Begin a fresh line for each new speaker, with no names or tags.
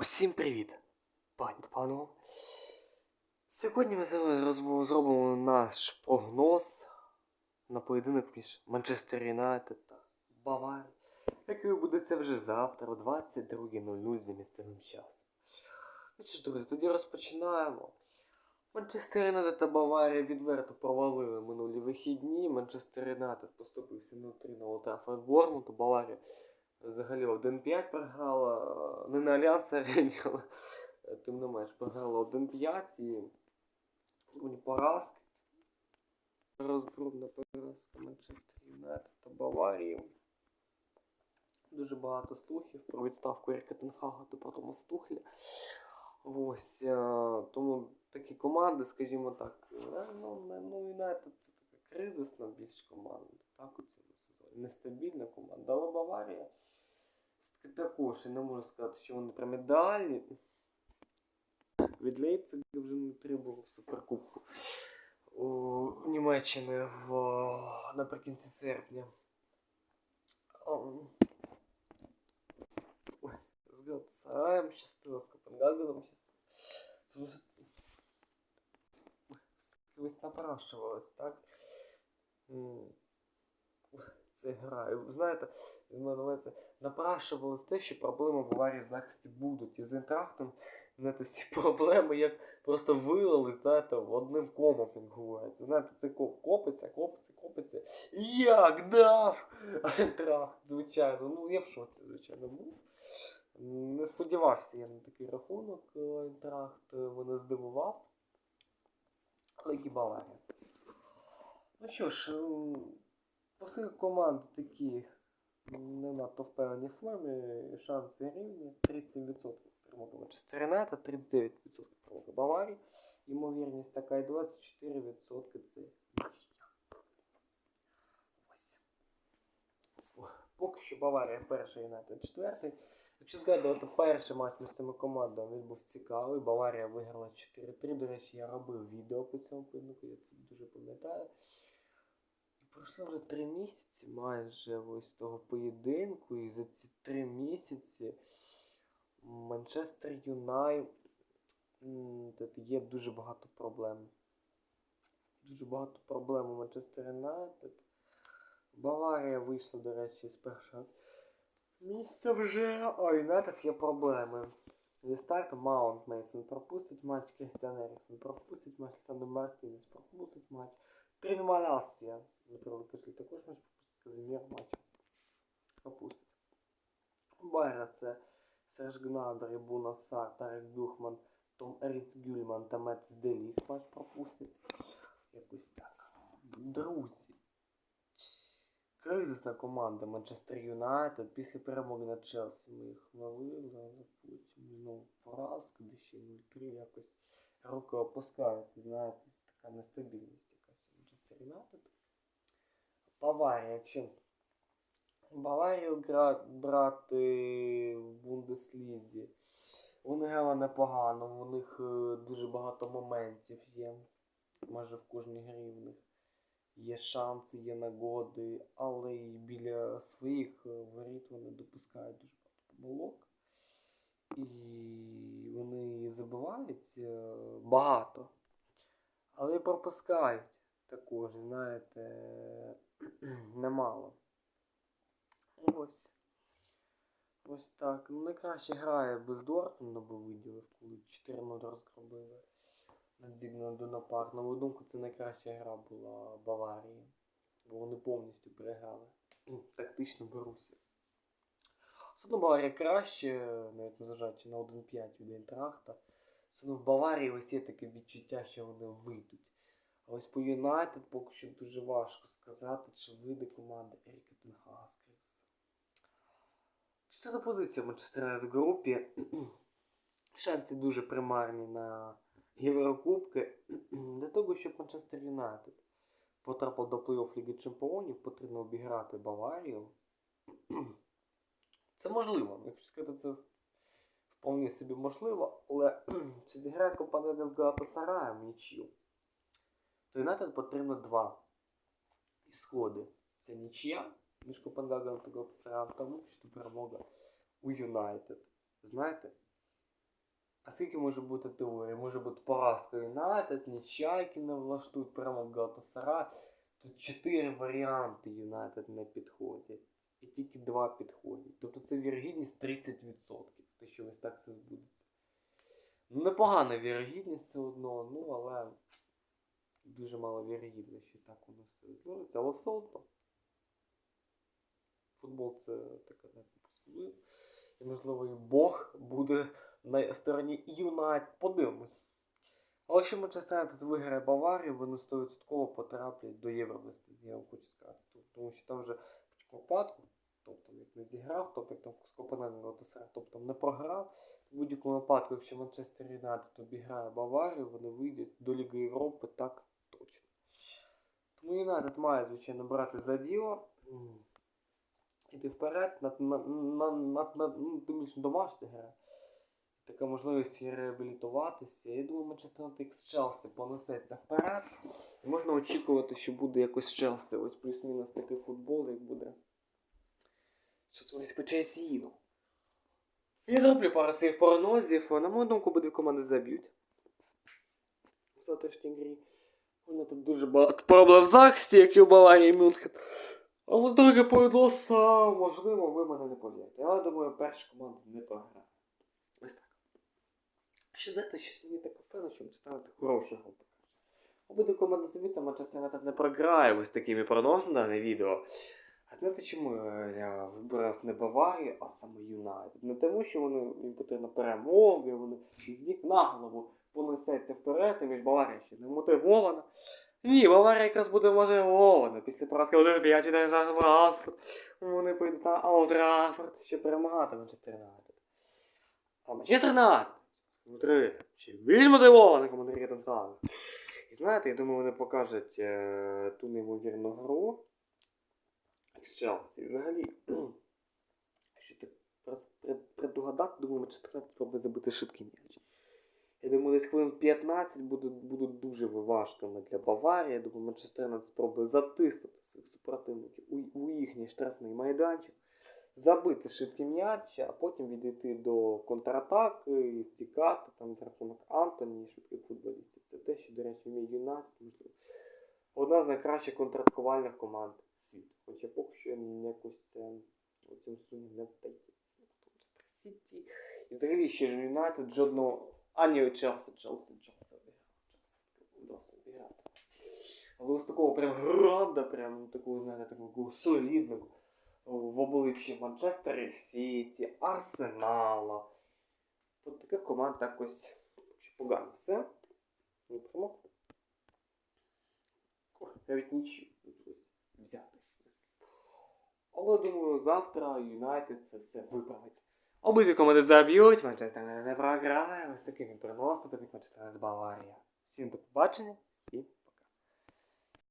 Усім привіт, пані та панове. Сьогодні ми зробимо наш прогноз на поєдинок між Манчестер Юнайтед та Баварією, який відбудеться вже завтра о 22.00 за місцевим часом. Ну що ж, друзі, тоді розпочинаємо. Манчестер Юнайтед та Баварія відверто провалили минулі вихідні. Манчестер Юнайтед поступився на 3 на Олд Траффорд Бормуту, Баварія взагалі 1-5 програла. Не на Альянс Арені, але е, тим не менш програла 1-5 і мені поразки. Розгромна поразка Манчестер Юнайтед та Баварії. Дуже багато слухів про відставку Еріка Тенхага та потім Стухля. Ось, е, тому такі команди, скажімо так, е, ну, ну Юнайтед це така кризисна більш команда, так, у цьому сезоні. Нестабільна команда, але Баварія також, і не можу сказати, що вони прям ідеальні. Від Лейпцига вже не треба в суперкубку у Німеччини в, наприкінці серпня. Ой, з Галатасараєм щастило, з Копенгагеном щастило. Ось напрашувалось, так? Це гра. Знаєте, мене напрашувалось те, що проблеми в аварії в захисті будуть. І з інтрактом знаєте, всі проблеми як просто вилились, знаєте, одним комом, як говорять. Знаєте, це коп копиться, копиться, копиться. Як дав! Інтракт, звичайно. Ну, я в шоці, звичайно, був. Не сподівався я на такий рахунок. е, Інтракт е, мене здивував. Але і Баварія. Ну що ж, оскільки команди такі не надто впевнені в формі, шанси рівні. 37% перемоги Манчестер Юнайтед, 39% перемоги Баварії. Ймовірність така і 24% це. Ось. Поки що Баварія перша, Юнайтед четвертий. Якщо згадувати перший матч між цими командами, він був цікавий. Баварія виграла 4-3. До речі, я робив відео по цьому поєдинку, я це дуже пам'ятаю. Пройшло вже три місяці майже ось того поєдинку, і за ці три місяці Манчестер Юнайтед є дуже багато проблем. Дуже багато проблем у Манчестер Юнайтед. Баварія вийшла, до речі, з першого місця вже, а Юнайтед є проблеми. Зі старту Маунт Мейсон пропустить матч, Крістіан Еріксон пропустить матч, Сандо Мартінес пропустить матч. Трин Маласія, наприклад, кажу, також матч пропустить, Казимір матч пропустить. Байра це Серж Гнабер, Буна Сар, Тарек Духман, Том Еріц Гюльман та Метс Деліг матч пропустять. Якось так. Друзі. Кризисна команда Манчестер Юнайтед. Після перемоги над Челсі ми їх хвалили, але потім знову поразка, де ще 0-3 якось руки опускають, знаєте, така нестабільність якась у Манчестер Юнайтед. Баварія, якщо Баварію брати в Бундеслізі. Вони грали непогано, у них е, дуже багато моментів є. Майже в кожній грі в них є шанси, є нагоди, але і біля своїх е, воріт вони допускають дуже багато помилок. І вони забивають е, багато, але пропускають також, знаєте, немало. Ось. Ось так. Ну, найкраще грає без Дортмунда, би виділив, коли 4-0 розгробили над Зігном Донапар. На мою думку, це найкраща гра була Баварії. Бо вони повністю переграли. Тактично Борусі. Все одно Баварія краще, навіть незважаючи на 1-5 від Eintracht. Все одно в Баварії ось є таке відчуття, що вони вийдуть. А ось по Юнайтед поки що дуже важко сказати, чи вийде команда Еріка Тенгага з. Четверта позиція Манчестер в групі. Шанси дуже примарні на Єврокубки. Для того, щоб Манчестер Юнайтед потрапив до плей-офф Ліги Чемпіонів, потрібно обіграти Баварію. Це можливо. Якщо сказати, це вполне собі можливо, але чи зіграє компанія з Галатасараєм нічию, то Юнайтед потрібно два ісходи. Це нічия між Копенгагеном та Галатасараєм та виключно перемога у Юнайтед. Знаєте, А скільки може бути теорій? Може бути поразка Юнайтед, нічайки не влаштують прямо в Галатасарай. Тут чотири варіанти Юнайтед не підходять. І тільки два підходять. Тобто це вірогідність 30%, те, що ось так все збудеться. Ну, непогана вірогідність все одно, ну але дуже мало вірогідно, що так воно все зложиться, але все одно. Футбол це така непредсказуема. І можливо і Бог буде на стороні Юнайт. Подивимось. Але якщо Манчестер Юнайтед виграє Баварію, вони 100% потраплять до Євровесни, я вам хочу сказати. Тому що там вже в випадку, тобто як не зіграв, тобто як там з Галатасарай, тобто не програв. В будь-якому випадку, якщо Манчестер Юнайтед обіграє Баварію, вони вийдуть до Ліги Європи так Тому Юнайтед має, звичайно, брати за діло. Іти вперед, ну, тим більше домашня гра. Така можливість реабілітуватися. Я думаю, Манчестер з Челсі понесеться вперед. І можна очікувати, що буде якось Челсі. Ось плюс-мінус такий футбол, як буде. Щось ось по Челсі. Я зроблю пару своїх прогнозів. На мою думку, обидві команди заб'ють. У завтрашній грі. Вона тут дуже багато проблем в захисті, як і у Баварії Мюнхен. Але друге прогноз, можливо, ви мене не повірите. Я думаю, перша команда не програє. Ось так. Ще знаєте, щось мені таке впевнено, що Манчестер хороша гру покаже. Обидві команди заб'ють, а Манчестер Юнайтед не програє ось такими прогнозами дане відео. А знаєте чому е, я вибрав не Баварію, а саме Юнайтед? Не тому, що вони їм потрібна перемога, вони з на голову понесеться вперед, і між Баварія ще не мотивована. Ні, Баварія якраз буде мотивована. Після поразки 1-5 і на Вони поїдуть на Олд Траффорд, щоб перемагати Манчестер Юнайтед. А Манчестер Юнайтед, смотри, ще більш мотивований командир Єтенхану. І знаєте, я думаю, вони покажуть е, ту неймовірну гру з Челсі. Взагалі, якщо ти предугадати, думаю, Манчестер Юнайтед спробує забити швидкий м'яч. Я думаю, десь хвилин 15 будуть, будуть дуже важкими для Баварії. Я думаю, Манчестер Юнайтед спробує затиснути своїх супротивників у, у їхній штрафний майданчик, забити швидкий м'яч, а потім відійти до контратаки і втікати там з рахунок Антоні швидких футболістів. Це те, що, до речі, вміє Юнайтед, можливо. Одна з найкращих контратакувальних команд світу. Хоча поки що якось це цьому сумі не вдається. І взагалі ще ж Юнайтед жодного. А ні, Челсі, Челсі, Челсі вдалося обіграти. Але ось такого прям гранда, прям такого, знаєте, такого солідного в обличчі Манчестер Сіті, Арсенала. От таких команд якось погано все. Не перемог. Навіть нічого взяти. Але думаю, завтра Юнайтед це все виправить. Обидві команди заб'ють, Манчестер не програє. Ось такими приносами, Манчестер з Баварія. Всім до побачення, всім